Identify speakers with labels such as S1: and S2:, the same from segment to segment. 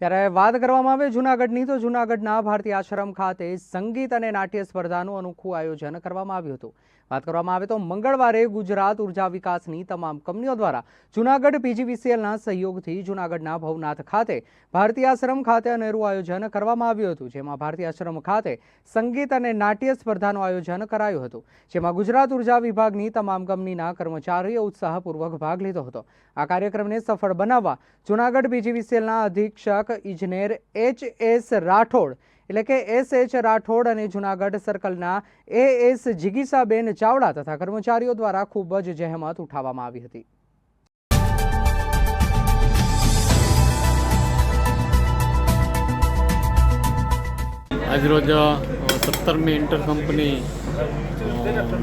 S1: ત્યારે વાત કરવામાં આવે જૂનાગઢની, તો જૂનાગઢના ભારતીય આશ્રમ ખાતે સંગીત અને નાટ્ય સ્પર્ધાનું અનોખું આયોજન કરવામાં આવ્યું હતું. વાત કરવામાં આવે તો મંગળવારે ગુજરાત ઊર્જા વિકાસની તમામ કંપનીઓ દ્વારા જૂનાગઢ પીજીવીસીએલના સહયોગથી જૂનાગઢના ભવનાથ ખાતે ભારતીય આશ્રમ ખાતે અનેરું આયોજન કરવામાં આવ્યું હતું, જેમાં ભારતીય આશ્રમ ખાતે સંગીત અને નાટ્ય સ્પર્ધાનું આયોજન કરાયું હતું, જેમાં ગુજરાત ઊર્જા વિભાગની તમામ કંપનીના કર્મચારીઓ ઉત્સાહપૂર્વક ભાગ લીધો હતો. આ કાર્યક્રમને સફળ બનાવવા જૂનાગઢ પીજીવીસીએલના અધિક્ષક ઇજનેર એચ એસ રાઠોડ, એટલે કે એસ એચ રાઠોડ અને જૂનાગઢ સર્કલના એ એસ જિગીસાબેન ચાવડા તથા કર્મચારીઓ દ્વારા ખૂબ જ જહેમત ઉઠાવવામાં આવી હતી.
S2: આજરોજ સત્તરમી ઇન્ટર કંપની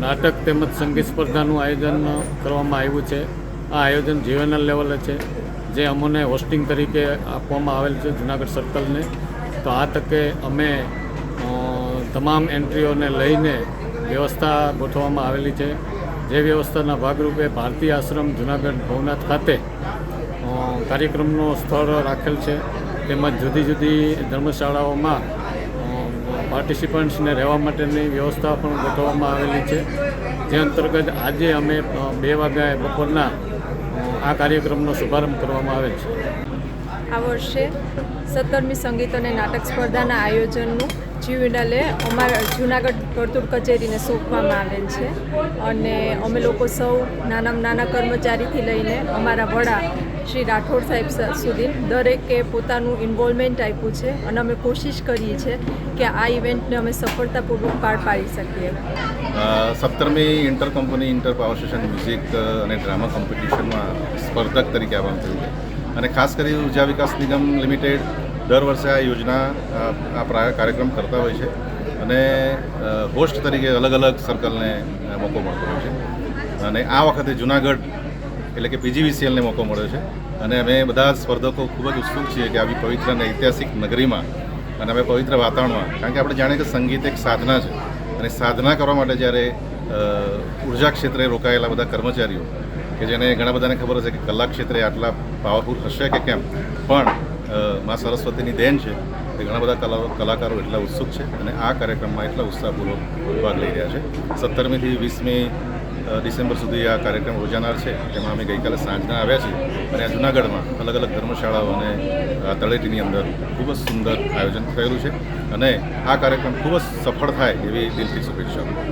S2: નાટક તેમજ સંગીત સ્પર્ધાનું આયોજન કરવામાં આવ્યું છે. આ આયોજન જીવનલ લેવલે છે. જે અમને હોસ્ટિંગ તરીકે આપવામાં આવેલ છે જુનાગઢ સર્કલને, તો આ તકે અમે તમામ એન્ટ્રીઓને લઈને વ્યવસ્થા ગોઠવવામાં આવેલી છે. જે વ્યવસ્થાના ભાગરૂપે ભારતીય આશ્રમ જુનાગઢ ભવનાથ ખાતે કાર્યક્રમનો સ્થળ રાખેલ છે. તેમજ જુદી જુદી ધર્મશાળાઓમાં પાર્ટિસિપન્ટ્સને રહેવા માટેની વ્યવસ્થા પણ ગોઠવવામાં આવેલી છે. જે અંતર્ગત આજે અમે બે વાગ્યાએ બપોરના આ કાર્યક્રમનો શુભારંભ કરવામાં આવેલ છે.
S3: આ વર્ષે સત્તરમી સંગીત અને નાટક સ્પર્ધાના આયોજનનું જીવડાલે અમારા જૂનાગઢ વર્તુળ કચેરીને સોંપવામાં આવેલ છે. અને અમે લોકો સૌ નાનામાં નાના કર્મચારીથી લઈને અમારા વડા શ્રી રાઠોડ સાહેબ સુધી દરેકે પોતાનું ઇન્વોલ્વમેન્ટ આપ્યું છે અને અમે કોશિશ કરીએ છીએ કે આ ઇવેન્ટને અમે સફળતાપૂર્વક પાર પાડી શકીએ.
S4: સત્તરમી inter company inter power station music અને ડ્રામા કોમ્પિટિશનમાં સ્પર્ધક તરીકે આવવાનું થયું છે. અને ખાસ કરી ઊર્જા વિકાસ નિગમ લિમિટેડ દર વર્ષે આ યોજના આ કાર્યક્રમ કરતા હોય છે. અને હોસ્ટ તરીકે અલગ અલગ સર્કલને મોકો મળતો હોય છે. અને આ વખતે જુનાગઢ એટલે કે પીજીવીસીએલને મોકો મળ્યો છે. અને અમે બધા સ્પર્ધકો ખૂબ જ ઉત્સુક છીએ કે આવી પવિત્ર અને ઐતિહાસિક નગરીમાં અને અમે પવિત્ર વાતાવરણમાં, કારણ કે આપણે જાણીએ કે સંગીત એક સાધના છે. અને સાધના કરવા માટે જ્યારે ઊર્જા ક્ષેત્રે રોકાયેલા બધા કર્મચારીઓ, કે જેને ઘણા બધાને ખબર હશે કે કલા ક્ષેત્રે આટલા પાવરફુલ હશે કે કેમ? પણ મા સરસ્વતીની દેન છે એ ઘણા બધા કલા કલાકારો એટલા ઉત્સુક છે અને આ કાર્યક્રમમાં એટલા ઉત્સાહપૂર્વક ભાગ લઈ રહ્યા છે. સત્તરમીથી વીસમી ડિસેમ્બર સુધી આ કાર્યક્રમ યોજાનાર છે. તેમાં અમે ગઈકાલે સાંજના આવ્યા છીએ અને આ જૂનાગઢમાં અલગ અલગ ધર્મશાળાઓ અને તળેટીની અંદર ખૂબ જ સુંદર આયોજન થયેલું છે અને આ કાર્યક્રમ ખૂબ જ સફળ થાય એવી દિલથી શુભેચ્છાઓ